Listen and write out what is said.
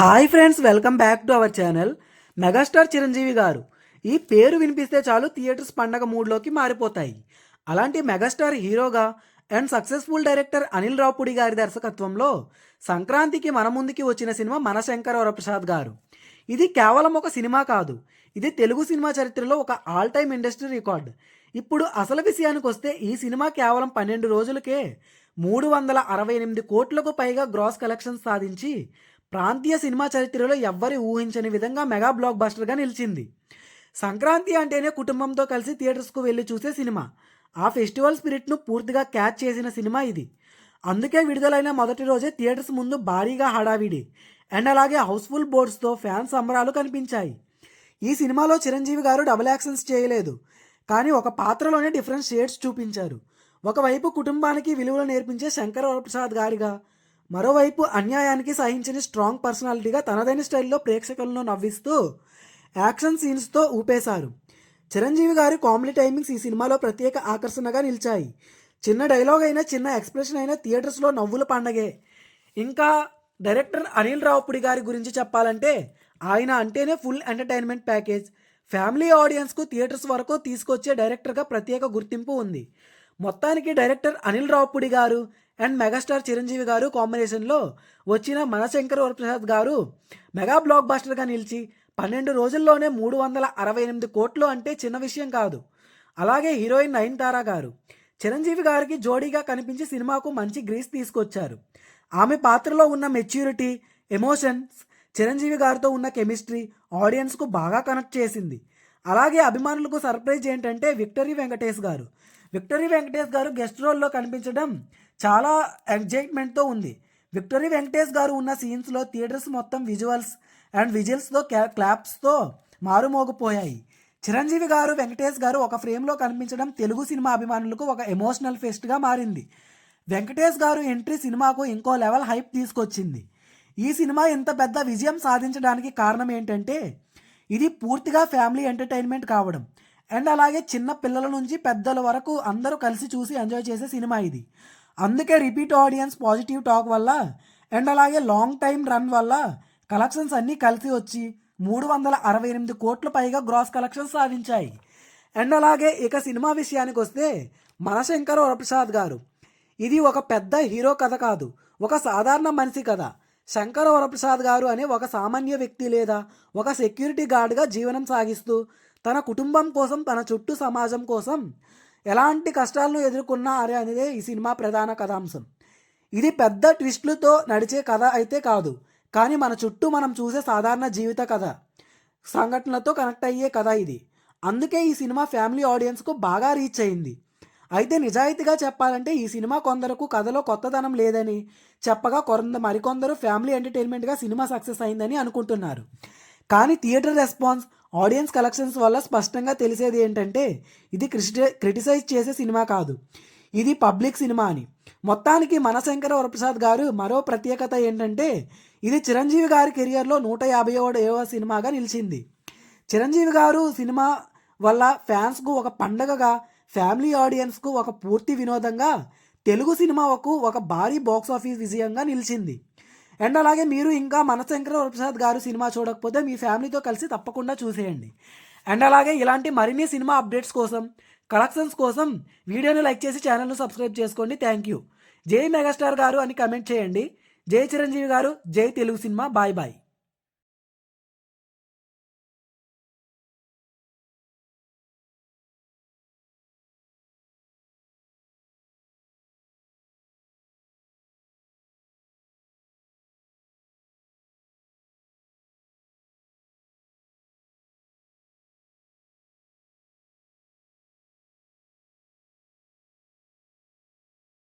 Hi friends welcome back to our channel. Megastar Chiranjeevi garu. ఈ పేరు వినిపిస్తే చాలు థియేటర్స్ పండగ మూడ్లోకి మారిపోతాయి. అలాంటి మెగాస్టార్ హీరోగా and successful director Anil Ravipudi గారి దర్శకత్వంలో సంక్రాంతికి మన ముందుకి వచ్చిన సినిమా మన శంకర వరప్రసాద్ గారు. ఇది కేవలం ఒక సినిమా కాదు ఇది తెలుగు సినిమా చరిత్రలో ఒక ఆల్ టైమ్ ఇండస్ట్రీ రికార్డ్. ఇప్పుడు అసలు విషయానికి వస్తే ఈ సినిమా కేవలం పన్నెండు రోజులకే మూడు వందల అరవై ఎనిమిది కోట్లకు పైగా గ్రాస్ కలెక్షన్స్ సాధించి ప్రాంతీయ సినిమా చరిత్రలో ఎవ్వరి ఊహించని విధంగా మెగా బ్లాక్ బస్టర్గా నిలిచింది. సంక్రాంతి అంటేనే కుటుంబంతో కలిసి థియేటర్స్కు వెళ్ళి చూసే సినిమా. ఆ ఫెస్టివల్ స్పిరిట్ను పూర్తిగా క్యాచ్ చేసిన సినిమా ఇది. అందుకే విడుదలైన మొదటి రోజే థియేటర్స్ ముందు భారీగా హడావిడి. అండ్ అలాగే హౌస్ఫుల్ బోర్డ్స్తో ఫ్యాన్స్ సంబరాలు కనిపించాయి. ఈ సినిమాలో చిరంజీవి గారు డబుల్ యాక్షన్స్ చేయలేదు. కానీ ఒక పాత్రలోనే డిఫరెంట్ షేడ్స్ చూపించారు. ఒకవైపు కుటుంబానికి విలువలు నేర్పించే శంకర వరప్రసాద్ గారిగా మరోవైపు అన్యాయానికి సహించని స్ట్రాంగ్ పర్సనాలిటీగా తనదైన స్టైల్లో ప్రేక్షకులను నవ్విస్తూ యాక్షన్ సీన్స్తో ఊపేశారు. చిరంజీవి గారి కామెడీ టైమింగ్స్ ఈ సినిమాలో ప్రత్యేక ఆకర్షణగా నిలిచాయి. చిన్న డైలాగ్ అయినా చిన్న ఎక్స్ప్రెషన్ అయినా థియేటర్స్లో నవ్వుల పండగే. ఇంకా డైరెక్టర్ అనిల్ రావుపుడి గారి గురించి చెప్పాలంటే ఆయన అంటేనే ఫుల్ ఎంటర్టైన్మెంట్ ప్యాకేజ్. ఫ్యామిలీ ఆడియన్స్కు థియేటర్స్ వరకు తీసుకొచ్చే డైరెక్టర్గా ప్రత్యేక గుర్తింపు ఉంది. మొత్తానికి డైరెక్టర్ అనిల్ రావుపుడి గారు అండ్ మెగాస్టార్ చిరంజీవి గారు కాంబినేషన్లో వచ్చిన మనశంకర్ వరప్రసాద్ గారు మెగా బ్లాక్ బాస్టర్గా నిలిచి పన్నెండు రోజుల్లోనే మూడు వందల అరవై ఎనిమిది కోట్లు అంటే చిన్న విషయం కాదు. అలాగే హీరోయిన్ నయనతార గారు చిరంజీవి గారికి జోడీగా కనిపించి సినిమాకు మంచి గ్రీస్ తీసుకొచ్చారు. ఆమె పాత్రలో ఉన్న మెచ్యూరిటీ ఎమోషన్స్ చిరంజీవి గారితో ఉన్న కెమిస్ట్రీ ఆడియన్స్కు బాగా కనెక్ట్ చేసింది. అలాగే అభిమానులకు సర్ప్రైజ్ ఏంటంటే విక్టరీ వెంకటేష్ గారు. విక్టరీ వెంకటేష్ గారు గెస్ట్ రోల్లో కనిపించడం చాలా ఎగ్జైట్మెంట్తో ఉంది. విక్టరీ వెంకటేష్ గారు ఉన్న సీన్స్లో థియేటర్స్ మొత్తం విజువల్స్ అండ్ విజిల్స్తో క్లాప్స్తో మారుమోగిపోయాయి. చిరంజీవి గారు వెంకటేష్ గారు ఒక ఫ్రేమ్లో కనిపించడం తెలుగు సినిమా అభిమానులకు ఒక ఎమోషనల్ ఫెస్ట్గా మారింది. వెంకటేష్ గారు ఎంట్రీ సినిమాకు ఇంకో లెవెల్ హైప్ తీసుకొచ్చింది. ఈ సినిమా ఇంత పెద్ద విజయం సాధించడానికి కారణం ఏంటంటే ఇది పూర్తిగా ఫ్యామిలీ ఎంటర్టైన్మెంట్ కావడం. అండ్ అలాగే చిన్న పిల్లల నుంచి పెద్దల వరకు అందరూ కలిసి చూసి ఎంజాయ్ చేసే సినిమా ఇది. అందుకే రిపీట్ ఆడియన్స్ పాజిటివ్ టాక్ వల్ల అండ్ అలాగే లాంగ్ టైం రన్ వల్ల కలెక్షన్స్ అన్నీ కలిసి వచ్చి మూడు వందల అరవై ఎనిమిది కోట్ల పైగా గ్రాస్ కలెక్షన్స్ సాధించాయి. అండ్ అలాగే ఇక సినిమా విషయానికి వస్తే మనశంకర్ వరప్రసాద్ గారు. ఇది ఒక పెద్ద హీరో కథ కాదు. ఒక సాధారణ మనిషి కథ. శంకర వరప్రసాద్ గారు అనే ఒక సామాన్య వ్యక్తి లేదా ఒక సెక్యూరిటీ గార్డ్గా జీవనం సాగిస్తూ తన కుటుంబం కోసం తన చుట్టూ సమాజం కోసం ఎలాంటి కష్టాలను ఎదుర్కొన్నారే అనేదే ఈ సినిమా ప్రధాన కథాంశం. ఇది పెద్ద ట్విస్టులతో నడిచే కథ అయితే కాదు కానీ మన చుట్టూ మనం చూసే సాధారణ జీవిత కథ. సంఘటనలతో కనెక్ట్ అయ్యే కథ ఇది. అందుకే ఈ సినిమా ఫ్యామిలీ ఆడియన్స్కు బాగా రీచ్ అయింది. అయితే నిజాయితీగా చెప్పాలంటే ఈ సినిమా కొందరకు కథలో కొత్తదనం లేదని చెప్పగా కొంద మరికొందరు ఫ్యామిలీ ఎంటర్టైన్మెంట్గా సినిమా సక్సెస్ అయిందని అనుకుంటున్నారు. కానీ థియేటర్ రెస్పాన్స్ ఆడియన్స్ కలెక్షన్స్ వల్ల స్పష్టంగా తెలిసేది ఏంటంటే ఇది క్రిటి క్రిటిసైజ్ చేసే సినిమా కాదు. ఇది పబ్లిక్ సినిమా అని. మొత్తానికి మనశంకర వరప్రసాద్ గారు మరో ప్రత్యేకత ఏంటంటే ఇది చిరంజీవి గారి కెరియర్లో నూట యాభై ఏవ సినిమాగా నిలిచింది. చిరంజీవి గారు సినిమా వల్ల ఫ్యాన్స్కు ఒక పండగగా ఫ్యామిలీ ఆడియన్స్కు ఒక పూర్తి వినోదంగా తెలుగు సినిమాకు ఒక భారీ బాక్స్ ఆఫీస్ విజయంగా నిలిచింది. అండ్ అలాగే మీరు ఇంకా మనశంకర ప్రసాద్ గారు సినిమా చూడకపోతే మీ ఫ్యామిలీతో కలిసి తప్పకుండా చూసేయండి. అండ్ అలాగే ఇలాంటి మరిన్ని సినిమా అప్డేట్స్ కోసం కలెక్షన్స్ కోసం వీడియోని లైక్ చేసి ఛానల్ను సబ్స్క్రైబ్ చేసుకోండి. Thank you. జై మెగాస్టార్ గారు అని కమెంట్ చేయండి. జై చిరంజీవి గారు. జై తెలుగు సినిమా. Bye bye.